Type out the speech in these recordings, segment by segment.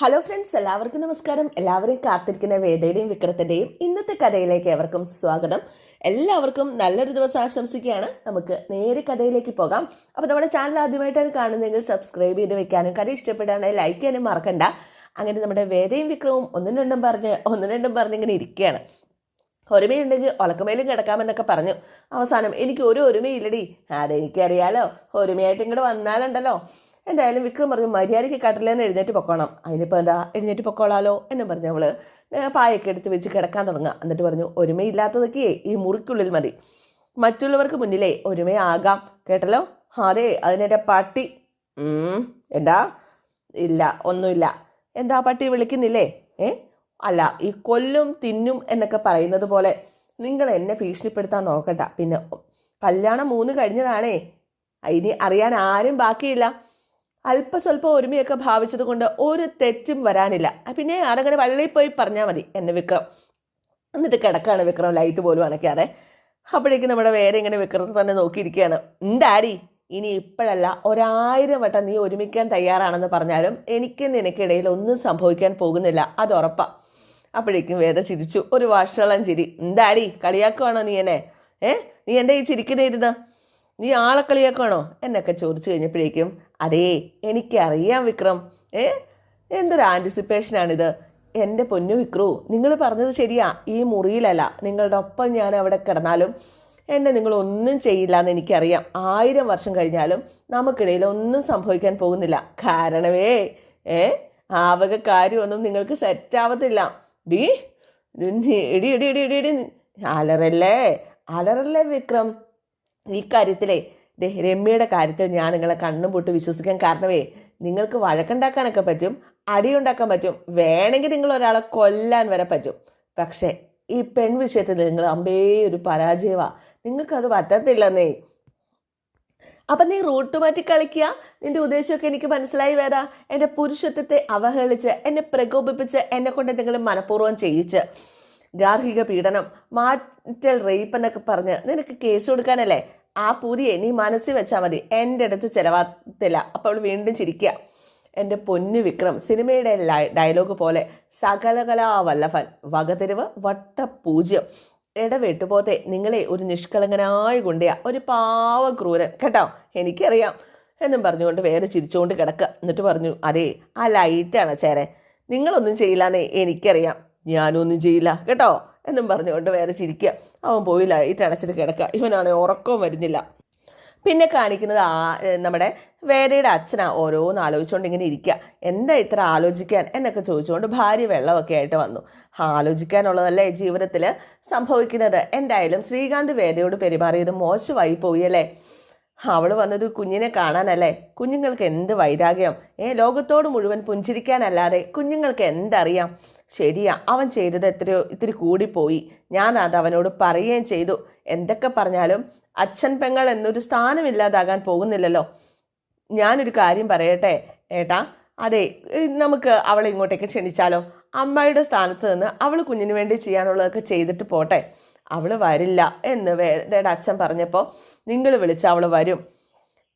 Hello friends എല്ലാവർക്കും നമസ്കാരം. എല്ലാവരും കാത്തിരിക്കുന്ന വേദയുടെയും വിക്രത്തിന്റെയും ഇന്നത്തെ കഥയിലേക്ക് എവർക്കും സ്വാഗതം. എല്ലാവർക്കും നല്ലൊരു ദിവസം ആശംസിക്കുകയാണ്. നമുക്ക് നേരെ കഥയിലേക്ക് പോകാം. അപ്പോൾ നമ്മുടെ ചാനൽ ആദ്യമായിട്ടാണ് കാണുന്നതെങ്കിൽ സബ്സ്ക്രൈബ് ചെയ്ത് വെക്കാനും കഥ ഇഷ്ടപ്പെടാണെങ്കിൽ ലൈക്ക് ചെയ്യാനും മറക്കണ്ട. അങ്ങനെ നമ്മുടെ വേദയും വിക്രവും ഒന്നും രണ്ടും പറഞ്ഞ് ഒന്നും രണ്ടും പറഞ്ഞിങ്ങനെ ഇരിക്കുകയാണ്. ഒരുമയുണ്ടെങ്കിൽ ഉളക്കമേലും കിടക്കാമെന്നൊക്കെ പറഞ്ഞു. അവസാനം എനിക്ക് ഒരു ഒരുമയില്ലടി. അതെനിക്കറിയാലോ ഒരുമയായിട്ട് ഇങ്ങോട്ട് വന്നാലുണ്ടല്ലോ. എന്തായാലും വിക്രം പറഞ്ഞു മര്യാദയ്ക്ക് കട്ടിലെന്ന് എഴുന്നേറ്റ് പൊക്കോണം. അതിനിപ്പോൾ എന്താ? എഴുന്നേറ്റ് പൊക്കോളാലോ? എന്ന് പറഞ്ഞ് അവൾ പായൊക്കെ എടുത്ത് വെച്ച് കിടക്കാൻ തുടങ്ങുക. എന്നിട്ട് പറഞ്ഞു ഒരുമയില്ലാത്തതൊക്കെ ഈ മുറിക്കുള്ളിൽ മതി. മറ്റുള്ളവർക്ക് മുന്നിലേ ഒരുമയാകാം. കേട്ടല്ലോ? അതെ അതിനെന്റെ പട്ടി. എന്താ? ഇല്ല ഒന്നുമില്ല. എന്താ പട്ടി വിളിക്കുന്നില്ലേ? ഏ? അല്ല ഈ കൊല്ലും തിന്നും എന്നൊക്കെ പറയുന്നത് പോലെ നിങ്ങൾ എന്നെ ഭീഷണിപ്പെടുത്താൻ നോക്കണ്ട. പിന്നെ കല്യാണം മൂന്ന് കഴിഞ്ഞതാണേ. ഇനി അറിയാൻ ആരും ബാക്കിയില്ല. അല്പസ്വല്പം ഒരുമയൊക്കെ ഭാവിച്ചത് കൊണ്ട് ഒരു തെറ്റും വരാനില്ല. പിന്നെ ആരങ്ങനെ വള്ളിയിൽ പോയി പറഞ്ഞാൽ മതി എന്നെ വിക്രം. എന്നിട്ട് കിടക്കാണ് വിക്രം ലൈറ്റ് പോലും അണയ്ക്കാതെ അപ്പോഴേക്കും നമ്മുടെ വേറെ ഇങ്ങനെ വിക്രത്തെ തന്നെ നോക്കിയിരിക്കുകയാണ്. എന്താടി ഇനി ഇപ്പോഴല്ല ഒരായിരം വട്ടം നീ ഒരുമിക്കാൻ തയ്യാറാണെന്ന് പറഞ്ഞാലും എനിക്ക് നിനക്കിടയിൽ ഒന്നും സംഭവിക്കാൻ പോകുന്നില്ല അത് ഉറപ്പാ. അപ്പോഴേക്കും വേദ ചിരിച്ചു. ഒരു വാഷളം ചിരി. എന്താടി കളിയാക്കുവാണോ നീ എന്നെ? ഏ? നീ എന്റെ ഈ ചിരിക്കുന്നേരുന്ന് നീ ആളെ കളിയാക്കുവാണോ? എന്നൊക്കെ ചോദിച്ചു കഴിഞ്ഞപ്പോഴേക്കും അതേ എനിക്കറിയാം വിക്രം. ഏ? എന്തൊരു ആന്റിസിപ്പേഷനാണിത് എന്റെ പൊന്നു വിക്രു നിങ്ങൾ പറഞ്ഞത് ശരിയാ. ഈ മുറിയിലല്ല നിങ്ങളുടെ ഒപ്പം ഞാൻ അവിടെ കിടന്നാലും എന്നെ നിങ്ങളൊന്നും ചെയ്യില്ല എന്ന് എനിക്കറിയാം. ആയിരം വർഷം കഴിഞ്ഞാലും നമുക്കിടയിൽ ഒന്നും സംഭവിക്കാൻ പോകുന്നില്ല. കാരണമേ ഏ? ആ വക കാര്യമൊന്നും നിങ്ങൾക്ക് സെറ്റാവത്തില്ല ഡീ ഇടി ഇടി ഇടി ഇടി അലറല്ലേ? അലറല്ലേ വിക്രം? ഈ കാര്യത്തിലേ ദേ രമ്യയുടെ കാര്യത്തിൽ ഞാൻ നിങ്ങളെ കണ്ണും പൊട്ട് വിശ്വസിക്കാൻ കാരണമേ നിങ്ങൾക്ക് വഴക്കുണ്ടാക്കാനൊക്കെ പറ്റും അടിയുണ്ടാക്കാൻ പറ്റും വേണമെങ്കിൽ നിങ്ങൾ ഒരാളെ കൊല്ലാൻ വരെ പറ്റും. പക്ഷേ ഈ പെൺ വിഷയത്തിൽ നിങ്ങൾ അമ്പേ ഒരു പരാജയമാണ് നിങ്ങൾക്കത് പറ്റത്തില്ലെന്നേ. അപ്പം നീ റൂട്ട് മാറ്റി കളിക്കുക. നിന്റെ ഉദ്ദേശമൊക്കെ എനിക്ക് മനസ്സിലായി വരാ എന്റെ പുരുഷത്വത്തെ അവഹേളിച്ച് എന്നെ പ്രകോപിപ്പിച്ച് എന്നെ കൊണ്ട് എന്തെങ്കിലും മനഃപൂർവം ചെയ്യിച്ച്. ഗാർഹിക പീഡനം മാറ്റൽ റേപ്പ് എന്നൊക്കെ പറഞ്ഞ് നിനക്ക് കേസ് കൊടുക്കാനല്ലേ? ആ പൂതിയെ നീ മനസ്സിൽ വെച്ചാൽ മതി. എന്റെ അടുത്ത് ചിലവാത്തില്ല അപ്പോൾ വീണ്ടും ചിരിക്കുക എന്റെ പൊന്നു വിക്രം സിനിമയുടെ ഡയലോഗ് പോലെ സകലകലാ വല്ലഭൻ വകതിരിവ് വട്ടപൂജ്യം ഇടവെട്ടുപോത്തെ നിങ്ങളെ ഒരു നിഷ്കളങ്കനായ ഗുണ്ടയ ഒരു പാവ ക്രൂരൻ കേട്ടോ? എനിക്കറിയാം. എന്നും പറഞ്ഞുകൊണ്ട് വേറെ ചിരിച്ചുകൊണ്ട് കിടക്കുക എന്നിട്ട് പറഞ്ഞു അതെ ആ ലൈറ്റാണ് ചേരെ നിങ്ങളൊന്നും ചെയ്യില്ലാന്നേ എനിക്കറിയാം. ഞാനൊന്നും ചെയ്യില്ല. കേട്ടോ? എന്നും പറഞ്ഞുകൊണ്ട് വേറെ ചിരിക്കുക. അവൻ പോയില്ല ലൈറ്റ് അടച്ചിട്ട് കിടക്കുക. ഇവനാണെങ്കിൽ ഉറക്കവും വരുന്നില്ല. പിന്നെ കാണിക്കുന്നത് ആ നമ്മുടെ വേരയുടെ അച്ഛനാ ഓരോന്ന് ആലോചിച്ചുകൊണ്ട് ഇങ്ങനെ ഇരിക്കുക. എന്താ ഇത്ര ആലോചിക്കാൻ? എന്നൊക്കെ ചോദിച്ചുകൊണ്ട് ഭാര്യ വെള്ളമൊക്കെ ആയിട്ട് വന്നു. ആലോചിക്കാനുള്ളതല്ലേ ജീവിതത്തിൽ സംഭവിക്കുന്നത്? എന്തായാലും ശ്രീകാന്ത് വേദയോട് പെരുമാറിയത് മോശമായി പോയി അല്ലേ? അവൾ വന്നത് കുഞ്ഞിനെ കാണാനല്ലേ? കുഞ്ഞുങ്ങൾക്ക് എന്ത് വൈരാഗ്യം? ഏ ലോകത്തോട് മുഴുവൻ പുഞ്ചിരിക്കാനല്ലാതെ കുഞ്ഞുങ്ങൾക്ക് എന്തറിയാം? ശരിയാ അവൻ ചെയ്തത് എത്രയോ ഇത്തിരി കൂടിപ്പോയി. ഞാൻ അത് അവനോട് പറയുകയും ചെയ്തു. എന്തൊക്കെ പറഞ്ഞാലും അച്ഛൻ പെങ്ങൾ എന്നൊരു സ്ഥാനമില്ലാതാകാൻ പോകുന്നില്ലല്ലോ. ഞാനൊരു കാര്യം പറയട്ടെ? ഏട്ടാ അതെ നമുക്ക് അവളെ ഇങ്ങോട്ടേക്ക് ക്ഷണിച്ചാലോ? അമ്മയുടെ സ്ഥാനത്ത് നിന്ന് അവൾ കുഞ്ഞിന് വേണ്ടി ചെയ്യാനുള്ളതൊക്കെ ചെയ്തിട്ട് പോട്ടെ. അവൾ വരില്ല എന്ന് വേദയുടെ അച്ഛൻ പറഞ്ഞപ്പോൾ നിങ്ങൾ വിളിച്ച് അവൾ വരും.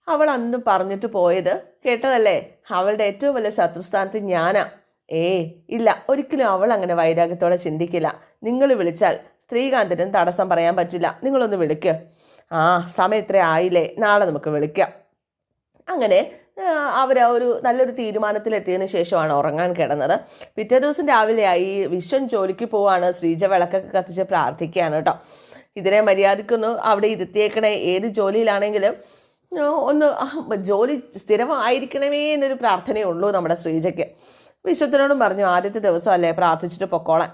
അവൾ അന്ന് പറഞ്ഞിട്ട് പോയത് കേട്ടതല്ലേ? അവളുടെ ഏറ്റവും വലിയ ശത്രുസ്ഥാനത്ത് ഞാനാ. ഏ ഇല്ല ഒരിക്കലും അവൾ അങ്ങനെ വൈരാഗ്യത്തോടെ ചിന്തിക്കില്ല. നിങ്ങൾ വിളിച്ചാൽ ശ്രീകാന്തിനും തടസ്സം പറയാൻ പറ്റില്ല. നിങ്ങളൊന്ന് വിളിക്കുക ആ സമയം ഇത്ര ആയില്ലേ. നാളെ നമുക്ക് വിളിക്കാം. അങ്ങനെ അവർ ഒരു നല്ലൊരു തീരുമാനത്തിലെത്തിയതിനു ശേഷമാണ് ഉറങ്ങാൻ കിടന്നത്. പിറ്റേ ദിവസം രാവിലെയായി വിശ്വൻ ജോലിക്ക് പോവാണ്. ശ്രീജ വിളക്കൊക്കെ കത്തിച്ച് പ്രാർത്ഥിക്കുകയാണ് കേട്ടോ. ഇതിനെ മര്യാദക്കൊന്ന് അവിടെ ഇരുത്തിയേക്കണേ. ഏത് ജോലിയിലാണെങ്കിലും ഒന്ന് ജോലി സ്ഥിരമായിരിക്കണമേ എന്നൊരു പ്രാർത്ഥനയേ ഉള്ളൂ നമ്മുടെ ശ്രീജയ്ക്ക്. വിശ്വത്തിനോടും പറഞ്ഞു ആദ്യത്തെ ദിവസം അല്ലേ പ്രാർത്ഥിച്ചിട്ട് പൊക്കോളാൻ.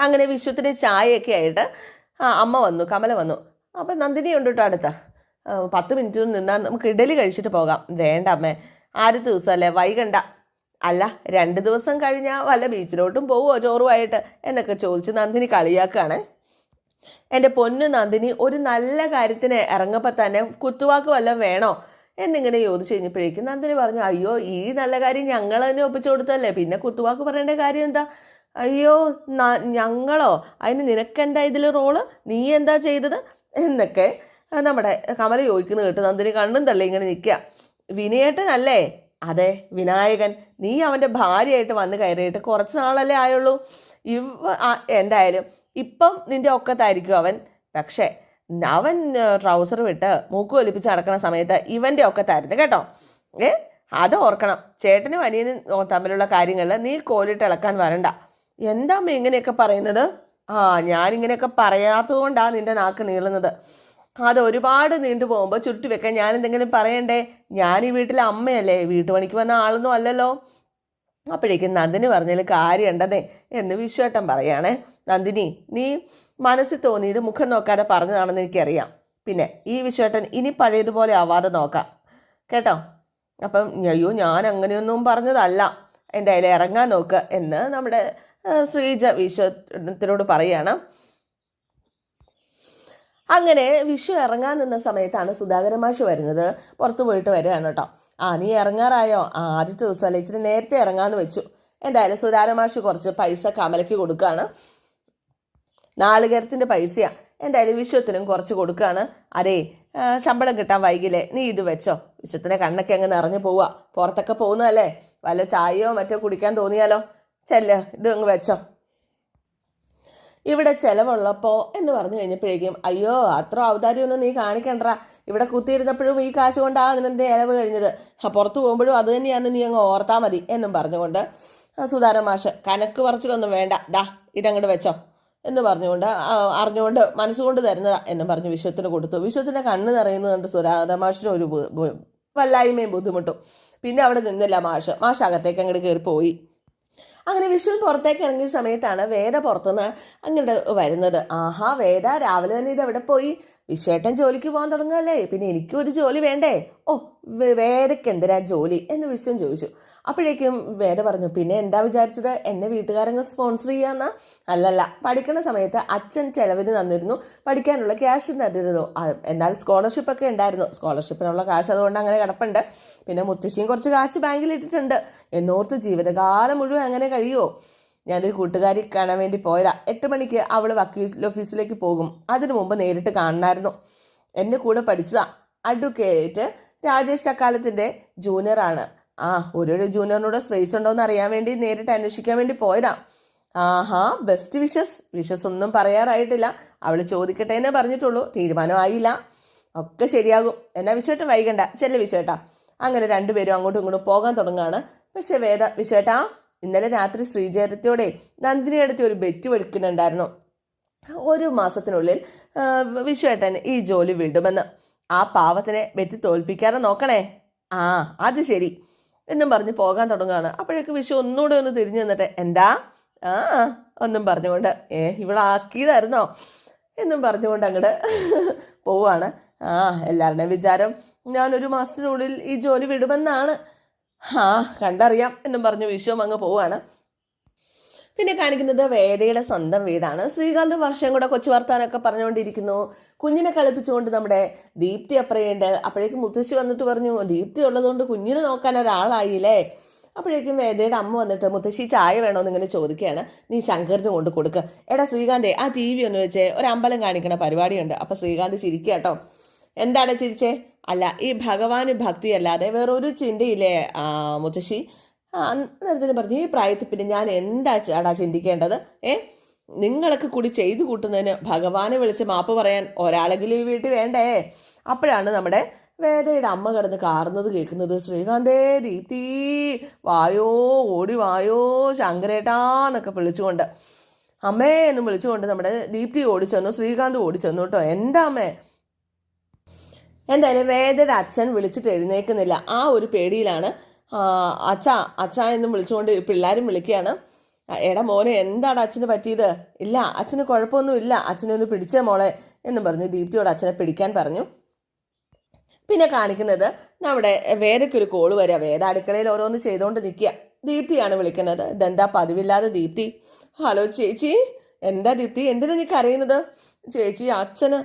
അങ്ങനെ വിശ്വത്തിന്റെ ചായയൊക്കെ ആയിട്ട് അമ്മ വന്നു കമല വന്നു. അപ്പം നന്ദിനി ഉണ്ട് കേട്ടോ അടുത്ത. പത്ത് മിനിറ്റ് നിന്നാൽ നമുക്ക് ഇഡലി കഴിച്ചിട്ട് പോകാം. വേണ്ട അമ്മേ. ദിവസം അല്ലേ? വൈകണ്ട. അല്ല രണ്ട് ദിവസം കഴിഞ്ഞാൽ വല്ല ബീച്ചിലോട്ടും പോവോ ചോറുമായിട്ട്? എന്നൊക്കെ ചോദിച്ച് നന്ദിനി കളിയാക്കുകയാണ്. എന്റെ പൊന്നു നന്ദിനി ഒരു നല്ല കാര്യത്തിന് ഇറങ്ങപ്പോൾ തന്നെ കുത്തുവാക്ക് വല്ലതും വേണോ? എന്നിങ്ങനെ ചോദിച്ചു കഴിഞ്ഞപ്പോഴേക്കും നന്ദിനി പറഞ്ഞു അയ്യോ ഈ നല്ല കാര്യം ഞങ്ങൾ തന്നെ ഒപ്പിച്ചു കൊടുത്തല്ലേ പിന്നെ കുത്തുവാക്ക് പറയേണ്ട കാര്യം എന്താ? അയ്യോ ഞങ്ങളോ? അതിന് നിനക്കെന്താ ഇതിൽ റോൾ? നീ എന്താ ചെയ്തത്? എന്നൊക്കെ നമ്മുടെ കമല ചോദിക്കുന്നത് കേട്ട് നന്ദിനി കണ്ണും തള്ളി ഇങ്ങനെ നിൽക്കുക. വിനയേട്ടനല്ലേ? അതെ വിനായകൻ. നീ അവന്റെ ഭാര്യയായിട്ട് വന്ന് കയറിയിട്ട് കുറച്ച് നാളല്ലേ ആയുള്ളൂ. ഇവ എന്തായാലും ഇപ്പം നിന്റെ ഒക്കത്തായിരിക്കും അവൻ. പക്ഷേ അവൻ ട്രൗസർ വിട്ട് മൂക്ക് ഒലിപ്പിച്ച് നടക്കുന്ന സമയത്ത് ഇവന്റെ ഒക്കത്തായിരുന്നു കേട്ടോ. ഏ അത് ഓർക്കണം. ചേട്ടനും അനിയനും തമ്മിലുള്ള കാര്യങ്ങളിൽ നീ കോലിട്ട് ഇളക്കാൻ വരണ്ട. എന്താ ഇങ്ങനെയൊക്കെ പറയുന്നത്? ആ ഞാനിങ്ങനെയൊക്കെ പറയാത്തത് കൊണ്ടാണ് നിന്റെ നാക്ക് നീളുന്നത്. അത് ഒരുപാട് നീണ്ടു പോകുമ്പോൾ ചുറ്റി വെക്കാൻ ഞാൻ എന്തെങ്കിലും പറയണ്ടേ? ഞാൻ ഈ വീട്ടിലെ അമ്മയല്ലേ വീട്ടുപണിക്ക് വന്ന ആളൊന്നും അല്ലല്ലോ. അപ്പോഴേക്കും നന്ദിനി പറഞ്ഞതിൽ കാര്യമുണ്ടെന്നേ എന്ന് വിശ്വേട്ടൻ പറയുകയാണേ നന്ദിനി നീ മനസ്സിൽ തോന്നിയത് മുഖം നോക്കാതെ പറഞ്ഞതാണെന്ന് എനിക്കറിയാം. പിന്നെ ഈ വിശ്വേട്ടൻ ഇനി പഴയതുപോലെ ആവാതെ നോക്കാം. കേട്ടോ? അപ്പം അയ്യോ ഞാൻ അങ്ങനെയൊന്നും പറഞ്ഞതല്ല. അതിൽ ഇറങ്ങാൻ നോക്കുക എന്ന് നമ്മുടെ ശ്രീജ വിശ്വത്തിനോട് പറയാണ്. അങ്ങനെ വിഷു ഇറങ്ങാൻ നിന്ന സമയത്താണ് സുധാകരൻ മാഷ് വരുന്നത്. പുറത്തു പോയിട്ട് വരികയാണ് കേട്ടോ. ആ നീ ഇറങ്ങാറായോ? ആ ആദ്യത്തെ അല്ലെ? ഇച്ചിരി നേരത്തെ ഇറങ്ങാന്ന് വെച്ചു. എന്തായാലും സുധാകരൻ മാഷ് കുറച്ച് പൈസ കമലയ്ക്ക് കൊടുക്കുകയാണ് നാളികേരത്തിന്റെ പൈസയാണ് എന്തായാലും വിശ്വത്തിനും കുറച്ച് കൊടുക്കുകയാണ് അതേ ശമ്പളം കിട്ടാൻ വൈകില്ലേ? നീ ഇത് വെച്ചോ. വിശ്വത്തിന്റെ കണ്ണൊക്കെ അങ്ങ് നിറഞ്ഞു പോവുക പുറത്തൊക്കെ പോകുന്നതല്ലേ? വല്ല ചായയോ മറ്റോ കുടിക്കാൻ തോന്നിയാലോ? ചെല്ലോ ഇത് അങ്ങ് വെച്ചോ. ഇവിടെ ചിലവുള്ളപ്പോൾ എന്ന് പറഞ്ഞു കഴിഞ്ഞപ്പോഴേക്കും അയ്യോ അത്ര ഔദാര്യമൊന്നും നീ കാണിക്കണ്ട. ഇവിടെ കുത്തിയിരുന്നപ്പോഴും ഈ കാശ് കൊണ്ടാണ് അതിനെന്ത് ഇലവ് കഴിഞ്ഞത്. പുറത്തു പോകുമ്പോഴും അത് തന്നെയാണ് നീ അങ്ങ് ഓർത്താ മതി എന്നും പറഞ്ഞുകൊണ്ട് സുധാര മാഷ് കനക്ക് പറച്ചിലൊന്നും വേണ്ട. ദാ ഇതങ്ങോട്ട് വെച്ചോ എന്ന് പറഞ്ഞുകൊണ്ട് അറിഞ്ഞുകൊണ്ട് മനസ്സുകൊണ്ട് തരുന്നതാ എന്നും പറഞ്ഞ് വിശ്വത്തിന് കൊടുത്തു. വിശ്വത്തിന്റെ കണ്ണ് നിറയുന്നത് കണ്ട് സുധാരൻ മാഷിന് ഒരു വല്ലായ്മയും ബുദ്ധിമുട്ടും. പിന്നെ അവിടെ നിന്നില്ല മാഷ്. മാഷ് അകത്തേക്ക് അങ്ങോട്ട് കയറി പോയി അങ്ങനെ വിഷ്ണു പുറത്തേക്ക് ഇറങ്ങിയ സമയത്താണ് വേദ പുറത്തുനിന്ന് അങ്ങോട്ട് വരുന്നത്. ആഹാ വേദ രാവിലെ തന്നെ ഇത് എവിടെ പോയി? വിശ്വേട്ടൻ ജോലിക്ക് പോകാൻ തുടങ്ങുകയല്ലേ? പിന്നെ എനിക്കും ഒരു ജോലി വേണ്ടേ? ഓ വേദയ്ക്ക് എന്തിനാ ജോലി എന്ന് വിശ്വൻ ചോദിച്ചു. അപ്പോഴേക്കും വേദ പറഞ്ഞു പിന്നെ എന്താ വിചാരിച്ചത്? എന്നെ വീട്ടുകാരങ്ങ് സ്പോൺസർ ചെയ്യാന്ന? അല്ലല്ല പഠിക്കുന്ന സമയത്ത് അച്ഛൻ ചെലവിന് തന്നിരുന്നു. പഠിക്കാനുള്ള ക്യാഷ് തന്നിരുന്നു. എന്നാൽ സ്കോളർഷിപ്പ് ഒക്കെ ഉണ്ടായിരുന്നു. സ്കോളർഷിപ്പിനുള്ള കാശ് അതുകൊണ്ട് അങ്ങനെ കിടപ്പുണ്ട്. പിന്നെ മുത്തശ്ശിയും കുറച്ച് കാശ് ബാങ്കിൽ ഇട്ടിട്ടുണ്ട്. എന്നോർത്ത് ജീവിതകാലം മുഴുവൻ അങ്ങനെ കഴിയുമോ ഞാനൊരു കൂട്ടുകാരി കാണാൻ വേണ്ടി പോയതാ. എട്ട് മണിക്ക് അവൾ വക്കീൽ ഓഫീസിലേക്ക് പോകും. അതിനു മുമ്പ് നേരിട്ട് കാണണമായിരുന്നു എന്റെ കൂടെ പഠിച്ചതാ. അഡ്വക്കേറ്റ് രാജേഷ് ചക്കാലത്തിന്റെ ജൂനിയറാണ് ആ ഒരു ജൂനിയറിനോട് സ്പേസ് ഉണ്ടോ എന്ന് അറിയാൻ വേണ്ടി നേരിട്ട് അന്വേഷിക്കാൻ വേണ്ടി പോയതാ. ആഹാ ബെസ്റ്റ് വിഷസ് വിഷസ് ഒന്നും പറയാറായിട്ടില്ല. അവൾ ചോദിക്കട്ടെ എന്നേ പറഞ്ഞിട്ടുള്ളൂ. തീരുമാനമായില്ല. ഒക്കെ ശരിയാകും. എന്നാ വിശ്വട്ടം വൈകണ്ട. ചെല്ല വിശ്വേട്ടാ. അങ്ങനെ രണ്ടുപേരും അങ്ങോട്ടും ഇങ്ങോട്ടും പോകാൻ തുടങ്ങുകയാണ്. പക്ഷെ വേദ വിശ്വേട്ടാ ഇന്നലെ രാത്രി ശ്രീജയത്തോടെ നന്ദിനി അടുത്ത് ഒരു ബെറ്റ് വെടുക്കുന്നുണ്ടായിരുന്നു. ഒരു മാസത്തിനുള്ളിൽ വിശ്വേട്ടൻ ഈ ജോലി വിടുമെന്ന് ആ പാവത്തിനെ ബെറ്റ് തോൽപ്പിക്കാതെ നോക്കണേ. ആ അത് ശരി എന്നും പറഞ്ഞ് പോകാൻ തുടങ്ങുകയാണ്. അപ്പോഴേക്ക് വിഷു ഒന്നുകൂടെ ഒന്ന് തിരിഞ്ഞു നിന്നിട്ട് എന്താ? ആ ഒന്നും പറഞ്ഞുകൊണ്ട് ഏ ഇവളാക്കിയതായിരുന്നോ? എന്നും പറഞ്ഞുകൊണ്ട് അങ്ങോട്ട് പോവാണ് ആ എല്ലാവരുടെയും വിചാരം ഞാനൊരു മാസത്തിനുള്ളിൽ ഈ ജോലി വിടുമെന്നാണ്. ആ കണ്ടറിയാം എന്നും പറഞ്ഞു വിശ്വം അങ്ങ് പോവാണ്. പിന്നെ കാണിക്കുന്നത് വേദയുടെ സ്വന്തം വീടാണ്. ശ്രീകാന്ത് വർഷം കൂടെ കൊച്ചു വർത്താനൊക്കെ പറഞ്ഞുകൊണ്ടിരിക്കുന്നു. കുഞ്ഞിനെ കളിപ്പിച്ചുകൊണ്ട് നമ്മുടെ ദീപ്തി അപ്പറയുണ്ട്. അപ്പോഴേക്കും മുത്തശ്ശി വന്നിട്ട് പറഞ്ഞു ദീപ്തി ഉള്ളതുകൊണ്ട് കുഞ്ഞിനെ നോക്കാൻ ഒരാളായില്ലേ? അപ്പോഴേക്കും വേദയുടെ അമ്മ വന്നിട്ട് മുത്തശ്ശി ചായ വേണോന്ന് ഇങ്ങനെ ചോദിക്കുകയാണ്. നീ ശങ്കറിന് കൊണ്ട് കൊടുക്കുക എടാ ശ്രീകാന്തേ ആ ടി വി ഒന്ന് വെച്ചേ. ഒരു അമ്പലം കാണിക്കണ പരിപാടിയുണ്ട്. അപ്പം ശ്രീകാന്ത് ചിരിക്കുക കേട്ടോ എന്താണ് ചിരിച്ചേ? അല്ല ഈ ഭഗവാന് ഭക്തി അല്ലാതെ വേറൊരു ചിന്തയില്ലേ മുത്തശ്ശി? അന്നേരത്തിന് പറഞ്ഞു ഈ പ്രായത്തിൽ പിന്നെ ഞാൻ എന്താ ചാടാ ചിന്തിക്കേണ്ടത്? ഏ? നിങ്ങളൊക്കെ കൂടി ചെയ്തു കൂട്ടുന്നതിന് ഭഗവാനെ വിളിച്ച് മാപ്പ് പറയാൻ ഒരാളെങ്കിലും ഈ വീട്ടിൽ വേണ്ടേ? അപ്പോഴാണ് നമ്മുടെ വേദയുടെ അമ്മ കിടന്ന് കാറുന്നത് കേൾക്കുന്നത്. ശ്രീകാന്തേ ദീപ്തി വായോ ഓടി വായോ ശങ്കരേട്ടാന്നൊക്കെ വിളിച്ചുകൊണ്ട്. അമ്മേ എന്നും വിളിച്ചുകൊണ്ട് നമ്മുടെ ദീപ്തി ഓടിച്ചെന്നു ശ്രീകാന്ത് ഓടിച്ചെന്നു കേട്ടോ. എന്താ അമ്മേ? എന്തായാലും വേദയുടെ അച്ഛൻ വിളിച്ചിട്ട് എഴുന്നേക്കുന്നില്ല. ആ ഒരു പേടിയിലാണ് അച്ഛ അച്ഛ എന്നും വിളിച്ചുകൊണ്ട് പിള്ളേരും വിളിക്കുകയാണ്. എടാ മോനെ എന്താണ് അച്ഛന് പറ്റിയത്? ഇല്ല അച്ഛന് കുഴപ്പമൊന്നുമില്ല അച്ഛനെ ഒന്ന് പിടിച്ചേ മോളെ എന്നും പറഞ്ഞു ദീപ്തിയോട് അച്ഛനെ പിടിക്കാൻ പറഞ്ഞു. പിന്നെ കാണിക്കുന്നത് നമ്മുടെ വേദയ്ക്കൊരു കോൾ വരിക. വേദ അടുക്കളയിൽ ഓരോന്ന് ചെയ്തുകൊണ്ട് നിൽക്കുക. ദീപ്തിയാണ് വിളിക്കുന്നത്. ഇതെന്താ പതിവില്ലാതെ ദീപ്തി? ഹലോ ചേച്ചി. എന്താ ദീപ്തി? എന്തിനാ നീ കരയുന്നത്? ചേച്ചി അച്ഛന്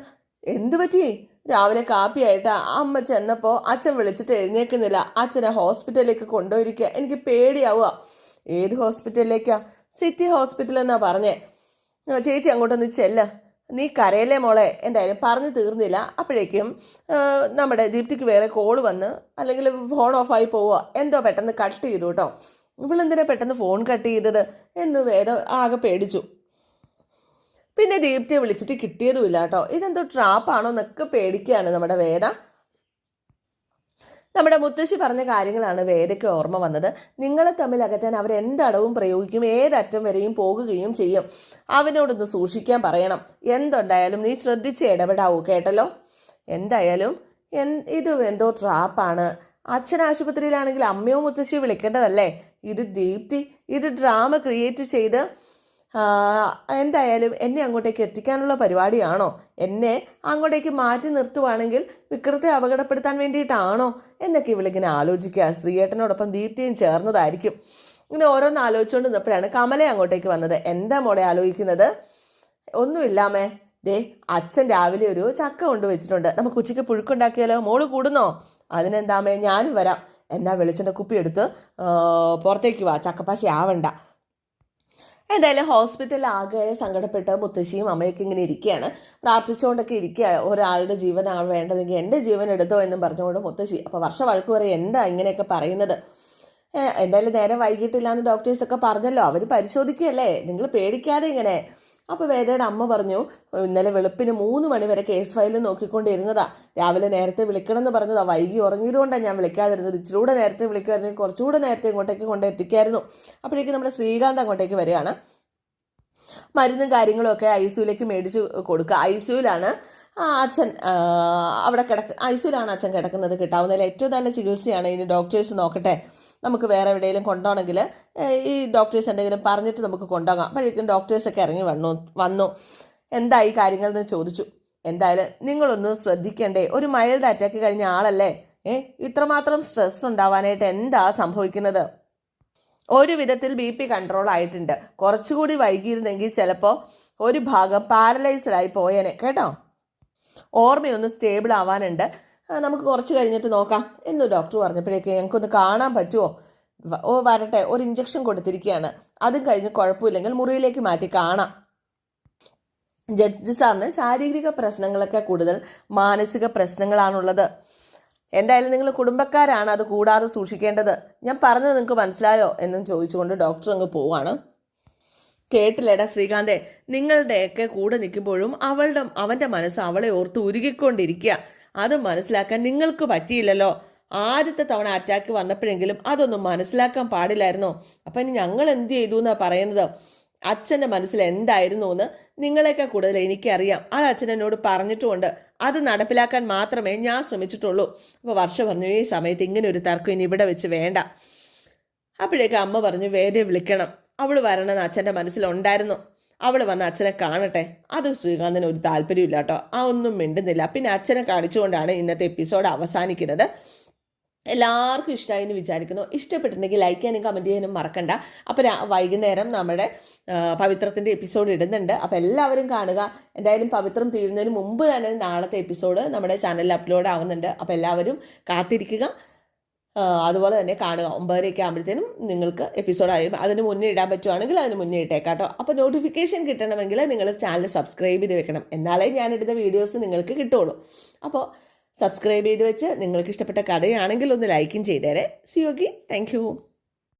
എന്ത് പറ്റി? രാവിലെ കാപ്പിയായിട്ട് അമ്മ ചെന്നപ്പോൾ അച്ഛൻ വിളിച്ചിട്ട് എഴുന്നേക്കുന്നില്ല. അച്ഛനെ ഹോസ്പിറ്റലിലേക്ക് കൊണ്ടുപോയിരിക്കുക എനിക്ക് പേടിയാവുക. ഏത് ഹോസ്പിറ്റലിലേക്കാ? സിറ്റി ഹോസ്പിറ്റൽ എന്നാ പറഞ്ഞേ. ചേച്ചി അങ്ങോട്ടൊന്ന് ചെല്ല. നീ കരയല്ലേ മോളെ? എന്തായാലും പറഞ്ഞു തീർന്നില്ല. അപ്പോഴേക്കും നമ്മുടെ ദീപ്തിക്ക് വേറെ കോൾ വന്ന് അല്ലെങ്കിൽ ഫോൺ ഓഫായി പോവുക. എന്തോ പെട്ടെന്ന് കട്ട് ചെയ്തു കേട്ടോ. ഇവളെന്തിനാ പെട്ടെന്ന് ഫോൺ കട്ട് ചെയ്തത്? എന്ന് വേറെ ആകെ പേടിച്ചു. പിന്നെ ദീപ്തിയെ വിളിച്ചിട്ട് കിട്ടിയതുമില്ല കേട്ടോ ഇതെന്തോ ട്രാപ്പാണോ എന്നൊക്കെ പേടിക്കുകയാണ് നമ്മുടെ വേദ. നമ്മുടെ മുത്തശ്ശി പറഞ്ഞ കാര്യങ്ങളാണ് വേദയ്ക്ക് ഓർമ്മ വന്നത്. നിങ്ങളെ തമ്മിൽ അകറ്റാൻ അവർ എന്തടവും പ്രയോഗിക്കും ഏതറ്റം വരെയും പോകുകയും ചെയ്യും. അവനോടൊന്ന് സൂക്ഷിക്കാൻ പറയണം. എന്തുണ്ടായാലും നീ ശ്രദ്ധിച്ച് ഇടപെടാവൂ കേട്ടല്ലോ? എന്തായാലും എൻ ഇത് എന്തോ ട്രാപ്പാണ് അച്ഛൻ ആശുപത്രിയിലാണെങ്കിൽ അമ്മയോ മുത്തശ്ശിയോ വിളിക്കേണ്ടതല്ലേ? ഇത് ദീപ്തി ഇത് ഡ്രാമ ക്രിയേറ്റ് ചെയ്ത് എന്തായാലും എന്നെ അങ്ങോട്ടേക്ക് എത്തിക്കാനുള്ള പരിപാടിയാണോ? എന്നെ അങ്ങോട്ടേക്ക് മാറ്റി നിർത്തുവാണെങ്കിൽ വിക്രത്തെ അപകടപ്പെടുത്താൻ വേണ്ടിയിട്ടാണോ? എന്നൊക്കെ ഇവളിങ്ങനെ ആലോചിക്കുക. ശ്രീയേട്ടനോടൊപ്പം ദീപ്തിയും ചേർന്നതായിരിക്കും. ഇങ്ങനെ ഓരോന്ന് ആലോചിച്ചുകൊണ്ട് നിന്നപ്പോഴാണ് കമല അങ്ങോട്ടേക്ക് വന്നത്. എന്താ മോളെ ആലോചിക്കുന്നത്? ഒന്നുമില്ലാമേ. ദേ അച്ഛൻ രാവിലെ ഒരു ചക്ക കൊണ്ടുവച്ചിട്ടുണ്ട്. നമുക്ക് ഉച്ചയ്ക്ക് പുഴുക്കുണ്ടാക്കിയാലോ? മോൾ കൂടുന്നോ? അതിനെന്താമേ? ഞാനും വരാം. എന്നാ വെളിച്ചെണ്ണ കുപ്പി എടുത്ത് പുറത്തേക്ക് വാ. ചക്കപ്പാശി ആവണ്ട. എന്തായാലും ഹോസ്പിറ്റലിൽ ആകെ സങ്കടപ്പെട്ട് മുത്തശ്ശിയും അമ്മയൊക്കെ ഇങ്ങനെ ഇരിക്കുകയാണ് പ്രാർത്ഥിച്ചുകൊണ്ടൊക്കെ ഇരിക്കുക ഒരാളുടെ ജീവനാണ് വേണ്ടതെങ്കിൽ എന്റെ ജീവൻ എടുത്തോ എന്നും പറഞ്ഞുകൊണ്ട് മുത്തശ്ശി അപ്പോൾ വർഷ വഴക്ക് വരെ എന്താ ഇങ്ങനെയൊക്കെ പറയുന്നത്? എന്തായാലും നേരെ വൈകിട്ടില്ല എന്ന് ഡോക്ടേഴ്സൊക്കെ പറഞ്ഞല്ലോ. അവർ പരിശോധിക്കുകയല്ലേ നിങ്ങൾ പേടിക്കാതെ ഇങ്ങനെ അപ്പോൾ വേദയുടെ അമ്മ പറഞ്ഞു ഇന്നലെ വെളുപ്പിന് മൂന്ന് മണി വരെ കേസ് ഫയൽ നോക്കിക്കൊണ്ടിരുന്നതാ. രാവിലെ നേരത്തെ വിളിക്കണം എന്ന് പറഞ്ഞതാ. വൈകി ഉറങ്ങിയതുകൊണ്ടാണ് ഞാൻ വിളിക്കാതിരുന്നത്. ഇച്ചിരി കൂടെ നേരത്തെ വിളിക്കുമായിരുന്നെങ്കിൽ കുറച്ചുകൂടെ നേരത്തെ ഇങ്ങോട്ടേക്ക് കൊണ്ട് എത്തിക്കായിരുന്നു. അപ്പോഴേക്കും നമ്മുടെ ശ്രീകാന്ത് അങ്ങോട്ടേക്ക് വരികയാണ്. മരുന്നും കാര്യങ്ങളും ഒക്കെ ഐ സിയുലേക്ക് മേടിച്ച് കൊടുക്കുക. ഐ സിയുലാണ് അച്ഛൻ അവിടെ കിടക്ക ഐ സിയുലാണ് അച്ഛൻ കിടക്കുന്നത്. കിട്ടാവുന്നതിൽ ഏറ്റവും നല്ല ചികിത്സയാണ്. ഇനി ഡോക്ടേഴ്സ് നോക്കട്ടെ. നമുക്ക് വേറെ എവിടെയെങ്കിലും കൊണ്ടുപോകണമെങ്കിൽ ഈ ഡോക്ടേഴ്സ് എന്തെങ്കിലും പറഞ്ഞിട്ട് നമുക്ക് കൊണ്ടുപോകാം. അപ്പോഴേക്കും ഡോക്ടേഴ്സൊക്കെ ഇറങ്ങി വന്നു വന്നു. ഈ കാര്യങ്ങൾ എന്ന് ചോദിച്ചു. എന്തായാലും നിങ്ങളൊന്നും ശ്രദ്ധിക്കണ്ടേ. ഒരു മൈൽഡ് അറ്റാക്ക് കഴിഞ്ഞ ആളല്ലേ? ഏ ഇത്രമാത്രം സ്ട്രെസ് ഉണ്ടാവാനായിട്ട് എന്താ സംഭവിക്കുന്നത്? ഒരു വിധത്തിൽ ബി പി കൺട്രോൾ ആയിട്ടുണ്ട്. കുറച്ചുകൂടി വൈകിയിരുന്നെങ്കിൽ ചിലപ്പോൾ ഒരു ഭാഗം പാരലൈസ്ഡ് ആയി പോയേനെ. കേട്ടോ? ഓർമ്മയൊന്ന് സ്റ്റേബിൾ ആവാനുണ്ട്. നമുക്ക് കുറച്ച് കഴിഞ്ഞിട്ട് നോക്കാം എന്ന് ഡോക്ടർ പറഞ്ഞപ്പോഴേക്ക് ഞങ്ങൾക്കൊന്ന് കാണാൻ പറ്റുമോ? ഓ വരട്ടെ ഒരു ഇഞ്ചക്ഷൻ കൊടുത്തിരിക്കുകയാണ്. അതും കഴിഞ്ഞ് കുഴപ്പമില്ലെങ്കിൽ മുറിയിലേക്ക് മാറ്റി കാണാം. ജഡ്ജി സാറിന് ശാരീരിക പ്രശ്നങ്ങളൊക്കെ കൂടുതൽ മാനസിക പ്രശ്നങ്ങളാണുള്ളത്. എന്തായാലും നിങ്ങൾ കുടുംബക്കാരാണ് അത് കൂടാതെ സൂക്ഷിക്കേണ്ടത്. ഞാൻ പറഞ്ഞത് നിങ്ങൾക്ക് മനസ്സിലായോ എന്നും ചോദിച്ചുകൊണ്ട് ഡോക്ടർ അങ്ങ് പോവാണ്. കേട്ടില്ലേടാ ശ്രീകാന്തെ? നിങ്ങളുടെയൊക്കെ കൂടെ നിൽക്കുമ്പോഴും അവളുടെ അവന്റെ മനസ്സ് അവളെ ഓർത്ത് ഉരുകിക്കൊണ്ടിരിക്കുക. അത് മനസ്സിലാക്കാൻ നിങ്ങൾക്ക് പറ്റിയില്ലല്ലോ. ആദ്യത്തെ തവണ അറ്റാക്ക് വന്നപ്പോഴെങ്കിലും അതൊന്നും മനസ്സിലാക്കാൻ പാടില്ലായിരുന്നോ. അപ്പം ഇനി ഞങ്ങൾ എന്ത് ചെയ്തു എന്നാ പറയുന്നത്? അച്ഛന്റെ മനസ്സിൽ എന്തായിരുന്നു എന്ന് നിങ്ങളെയൊക്കെ കൂടുതൽ എനിക്കറിയാം. അത് അച്ഛൻ എന്നോട് പറഞ്ഞിട്ടുമുണ്ട്. അത് നടപ്പിലാക്കാൻ മാത്രമേ ഞാൻ ശ്രമിച്ചിട്ടുള്ളൂ. അപ്പോൾ വർഷം പറഞ്ഞു ഈ സമയത്ത് ഇങ്ങനെ ഒരു തർക്കം ഇനി ഇവിടെ വെച്ച് വേണ്ട. അപ്പോഴേക്കും അമ്മ പറഞ്ഞു വേറെ വിളിക്കണം. അവൾ വരണമെന്ന് അച്ഛന്റെ മനസ്സിലുണ്ടായിരുന്നു അവൾ വന്ന് അച്ഛനെ കാണട്ടെ. അത് ശ്രീകാന്തിന് ഒരു താല്പര്യമില്ല കേട്ടോ. ആ ഒന്നും മിണ്ടുന്നില്ല. പിന്നെ അച്ഛനെ കാണിച്ചുകൊണ്ടാണ് ഇന്നത്തെ എപ്പിസോഡ് അവസാനിക്കുന്നത്. എല്ലാവർക്കും ഇഷ്ടമായി എന്ന് വിചാരിക്കുന്നു. ഇഷ്ടപ്പെട്ടിട്ടുണ്ടെങ്കിൽ ലൈക്ക് ചെയ്യാനും കമന്റ് ചെയ്യാനും മറക്കണ്ട. അപ്പോൾ വൈകുന്നേരം നമ്മുടെ പവിത്രത്തിന്റെ എപ്പിസോഡ് ഇടുന്നുണ്ട്. അപ്പോൾ എല്ലാവരും കാണുക. എന്തായാലും പവിത്രം തീരുന്നതിന് മുമ്പ് തന്നെ നാളത്തെ എപ്പിസോഡ് നമ്മുടെ ചാനലിൽ അപ്ലോഡ് ആവുന്നുണ്ട്. അപ്പോൾ എല്ലാവരും കാത്തിരിക്കുക. അതുപോലെ തന്നെ കാണുക. ഒമ്പതരയൊക്കെ ആകുമ്പോഴത്തേനും നിങ്ങൾക്ക് എപ്പിസോഡ് എപ്പിസോഡായി അതിന് മുന്നേ ഇടാൻ പറ്റുവാണെങ്കിൽ അതിന് മുന്നേ ഇട്ടേക്കാട്ടോ. അപ്പോൾ നോട്ടിഫിക്കേഷൻ കിട്ടണമെങ്കിൽ നിങ്ങൾ ചാനൽ സബ്സ്ക്രൈബ് ചെയ്ത് വെക്കണം. എന്നാലേ ഞാനിടുന്ന വീഡിയോസ് നിങ്ങൾക്ക് കിട്ടുള്ളൂ. അപ്പോൾ സബ്സ്ക്രൈബ് ചെയ്ത് വെച്ച് നിങ്ങൾക്ക് ഇഷ്ടപ്പെട്ട കഥയാണെങ്കിൽ ഒന്ന് ലൈക്കും ചെയ്തേരെ. C okay thank